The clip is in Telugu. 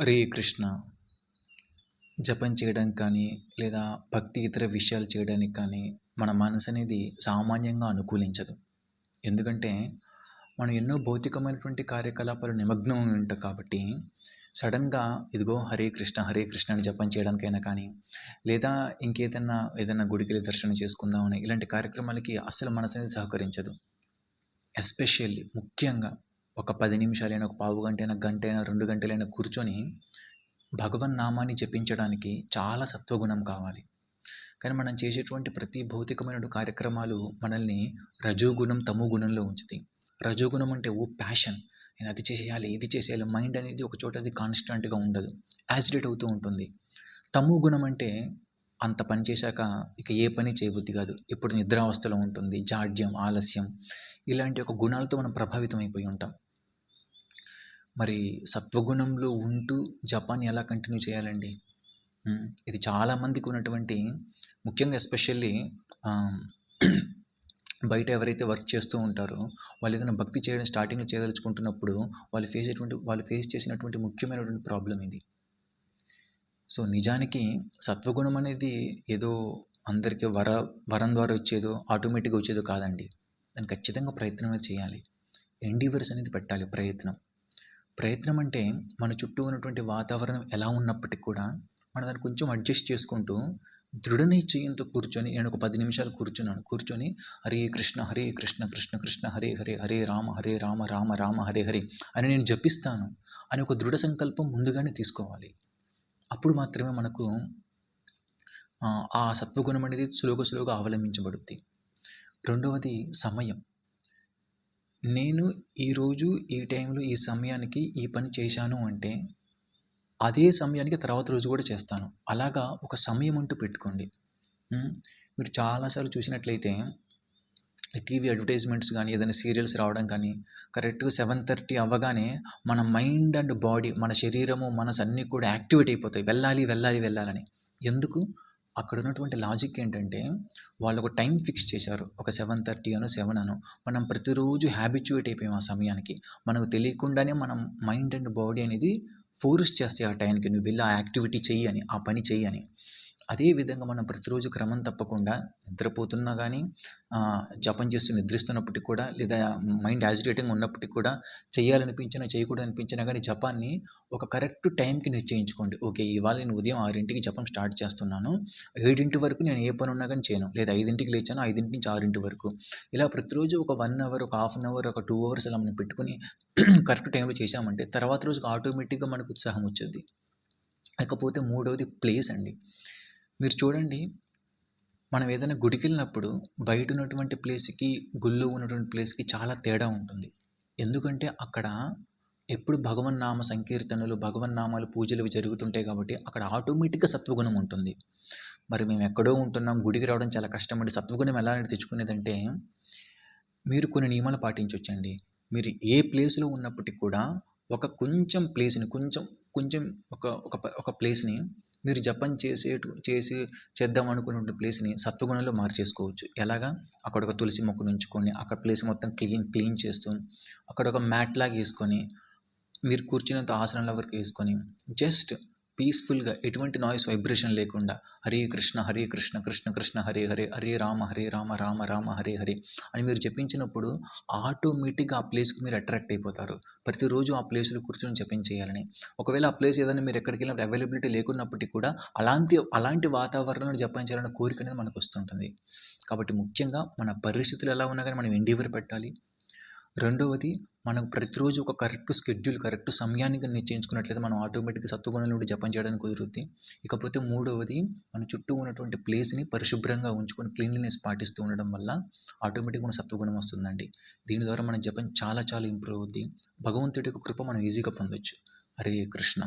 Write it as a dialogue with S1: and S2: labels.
S1: హరే కృష్ణ. జపం చేయడం కానీ లేదా భక్తి ఇతర విషయాలు చేయడానికి కానీ మన మనసు అనేది సామాన్యంగా అనుకూలించదు. ఎందుకంటే మనం ఎన్నో భౌతికమైనటువంటి కార్యకలాపాలు నిమగ్నం ఉంటాం కాబట్టి సడన్గా ఇదిగో హరే కృష్ణ హరే కృష్ణ అని జపం చేయడానికైనా కానీ లేదా ఇంకేదన్నా ఏదైనా గుడికి వెళ్ళి దర్శనం చేసుకుందామని ఇలాంటి కార్యక్రమాలకి అస్సలు మనసు అనేది సహకరించదు. ఎస్పెషల్లీ ముఖ్యంగా ఒక పది నిమిషాలైనా ఒక పావు గంట అయినా గంట అయినా రెండు గంటలైనా కూర్చొని భగవన్ నామాన్ని జపించడానికి చాలా సత్వగుణం కావాలి. కానీ మనం చేసేటువంటి ప్రతి భౌతికమైన కార్యక్రమాలు మనల్ని రజోగుణం తమో గుణంలో ఉంచుతాయి. రజోగుణం అంటే ఓ ప్యాషన్. నేను అది చేసేయాలి ఇది చేసేయాలి మైండ్ అనేది ఒక చోట అది కాన్స్టెంట్గా ఉండదు. యాజిటేట్ అవుతూ ఉంటుంది. తమో గుణం అంటే అంత పని చేశాక ఇక ఏ పని చేయబుద్ధి కాదు. ఎప్పుడు నిద్రావస్థలో ఉంటుంది జాడ్యం ఆలస్యం ఇలాంటి ఒక గుణాలతో మనం ప్రభావితం అయిపోయి ఉంటాం. మరి సత్వగుణంలో ఉంటూ జపాన్ ఎలా కంటిన్యూ చేయాలండి? ఇది చాలామందికి ఉన్నటువంటి ముఖ్యంగా ఎస్పెషల్లీ బయట ఎవరైతే వర్క్ చేస్తూ ఉంటారో వాళ్ళు ఏదైనా భక్తి చేయడం స్టార్టింగ్లో చేయదలుచుకుంటున్నప్పుడు వాళ్ళు ఫేస్ అటువంటి వాళ్ళు ఫేస్ చేసినటువంటి ముఖ్యమైనటువంటి ప్రాబ్లం ఇది. సో నిజానికి సత్వగుణం అనేది ఏదో అందరికీ వర వరం ద్వారా వచ్చేదో ఆటోమేటిక్గా వచ్చేదో కాదండి. దాన్ని ఖచ్చితంగా ప్రయత్నం చేయాలి. ఎండివర్స్ అనేది పెట్టాలి ప్రయత్నం. ప్రయత్నం అంటే మన చుట్టూ ఉన్నటువంటి వాతావరణం ఎలా ఉన్నప్పటికీ కూడా మనం దాన్ని కొంచెం అడ్జస్ట్ చేసుకుంటూ దృఢ నిశ్చయంతో కూర్చొని నేను ఒక పది నిమిషాలు కూర్చున్నాను. కూర్చొని హరే కృష్ణ హరే కృష్ణ కృష్ణ కృష్ణ హరే హరే హరే రామ హరే రామ రామ రామ హరే హరే అని నేను జపిస్తాను అని ఒక దృఢ సంకల్పం ముందుగానే తీసుకోవాలి. అప్పుడు మాత్రమే మనకు ఆ సత్వగుణం అనేది సులువుగా సులువుగా అవలంబించబడుద్ది. రెండవది సమయం. నేను ఈరోజు ఈ టైంలో ఈ సమయానికి ఈ పని చేశాను అంటే అదే సమయానికి తర్వాత రోజు కూడా చేస్తాను. అలాగా ఒక సమయం అంటూ పెట్టుకోండి. మీరు చాలాసార్లు చూసినట్లయితే టీవీ అడ్వర్టైజ్మెంట్స్ కానీ ఏదైనా సీరియల్స్ రావడం కానీ కరెక్ట్గా సెవెన్ థర్టీ అవ్వగానే మన మైండ్ అండ్ బాడీ మన శరీరము మనసు అన్నీ కూడా యాక్టివేట్ అయిపోతాయి. వెళ్ళాలి వెళ్ళాలి వెళ్ళాలని. ఎందుకు? అక్కడ ఉన్నటువంటి లాజిక్ ఏంటంటే వాళ్ళు ఒక టైం ఫిక్స్ చేశారు. ఒక సెవెన్ థర్టీ అనో సెవెన్ అనో. మనం ప్రతిరోజు హ్యాబిచ్యుయేట్ అయిపోయాం ఆ సమయానికి. మనకు తెలియకుండానే మనం మైండ్ అండ్ బాడీ అనేది ఫోర్స్ చేస్తాయి ఆ టైంకి నువ్వు వెళ్ళి ఆ యాక్టివిటీ చెయ్యి అని ఆ పని చెయ్యి అని. అదేవిధంగా మనం ప్రతిరోజు క్రమం తప్పకుండా నిద్రపోతున్నా కానీ జపం చేస్తూ నిద్రిస్తున్నప్పటికీ కూడా లేదా మైండ్ యాజిటేటింగ్ ఉన్నప్పటికీ కూడా చేయాలనిపించినా చేయకూడదు అనిపించినా కానీ జపాన్ని ఒక కరెక్ట్ టైంకి నిశ్చయించుకోండి. ఓకే ఇవాళ నేను ఉదయం ఆరింటికి జపం స్టార్ట్ చేస్తున్నాను. ఏడింటి వరకు నేను ఏ పని ఉన్నా కానీ చేయను. లేదా ఐదింటికి లేచాను ఐదింటి నుంచి ఆరింటి వరకు. ఇలా ప్రతిరోజు ఒక వన్ అవర్ ఒక హాఫ్ అన్ అవర్ ఒక టూ అవర్స్ అలా మనం పెట్టుకుని కరెక్ట్ టైంలో చేసామంటే తర్వాత రోజుకి ఆటోమేటిక్గా మనకు ఉత్సాహం వచ్చేది. లేకపోతే మూడవది ప్లేస్ అండి. మీరు చూడండి మనం ఏదైనా గుడికి వెళ్ళినప్పుడు బయట ఉన్నటువంటి ప్లేస్కి గుళ్ళు ఉన్నటువంటి ప్లేస్కి చాలా తేడా ఉంటుంది. ఎందుకంటే అక్కడ ఎప్పుడు భగవన్ నామ సంకీర్తనలు భగవన్ నామాలు పూజలు జరుగుతుంటాయి కాబట్టి అక్కడ ఆటోమేటిక్గా సత్వగుణం ఉంటుంది. మరి మేము ఎక్కడో ఉంటున్నాం గుడికి రావడం చాలా కష్టం అండి సత్వగుణం ఎలా తెచ్చుకునేదంటే మీరు కొన్ని నియమాలు పాటించవచ్చండి మీరు ఏ ప్లేస్లో ఉన్నప్పటికీ కూడా ఒక కొంచెం ప్లేస్ని కొంచెం కొంచెం ఒక ఒక ఒక ప్లేస్ని మీరు జపం చేసే చేసి చేద్దాం అనుకున్న ప్లేస్ని సత్వగుణంలో మార్చేసుకోవచ్చు. ఎలాగా? అక్కడ ఒక తులసి మొక్కను ఉంచుకొని అక్కడ ప్లేస్ మొత్తం క్లీన్ క్లీన్ చేస్తూ అక్కడ ఒక మ్యాట్ లాగా వేసుకొని మీరు కూర్చున్నంత ఆసనంలో వరకు వేసుకొని జస్ట్ పీస్ఫుల్గా ఎటువంటి నాయిస్ వైబ్రేషన్ లేకుండా హరే కృష్ణ హరే కృష్ణ కృష్ణ కృష్ణ హరే హరే హరే రామ హరే రామ రామ రామ హరే హరే అని మీరు చెప్పించినప్పుడు ఆటోమేటిక్గా ఆ ప్లేస్కి మీరు అట్రాక్ట్ అయిపోతారు. ప్రతిరోజు ఆ ప్లేస్లో కూర్చొని జపించేయాలని ఒకవేళ ఆ ప్లేస్ ఏదైనా మీరు ఎక్కడికి వెళ్ళినప్పుడు అవైలబిలిటీ లేకున్నప్పటికీ కూడా అలాంటి అలాంటి వాతావరణంలో జపించాలన్న కోరిక అనేది మనకు వస్తుంటుంది కాబట్టి ముఖ్యంగా మన పరిస్థితులు ఎలా ఉన్నా కానీ మనం ఎండీవర్ పెట్టాలి. రెండవది మనకు ప్రతిరోజు ఒక కరెక్ట్ స్కెడ్యూల్ కరెక్ట్ సమయానికి నిశ్చయించుకున్నట్లయితే మనం ఆటోమేటిక్గా సత్వగుణం నుండి జపం చేయడానికి కుదురుద్ది. ఇకపోతే మూడవది మన చుట్టూ ఉన్నటువంటి ప్లేస్ని పరిశుభ్రంగా ఉంచుకొని క్లీన్లీనెస్ పాటిస్తూ ఉండడం వల్ల ఆటోమేటిక్గా మన సత్వగుణం వస్తుందండి. దీని ద్వారా మన జపం చాలా చాలా ఇంప్రూవ్ అవుద్ది. భగవంతుడి యొక్క కృప మనం ఈజీగా పొందొచ్చు. హరే కృష్ణ.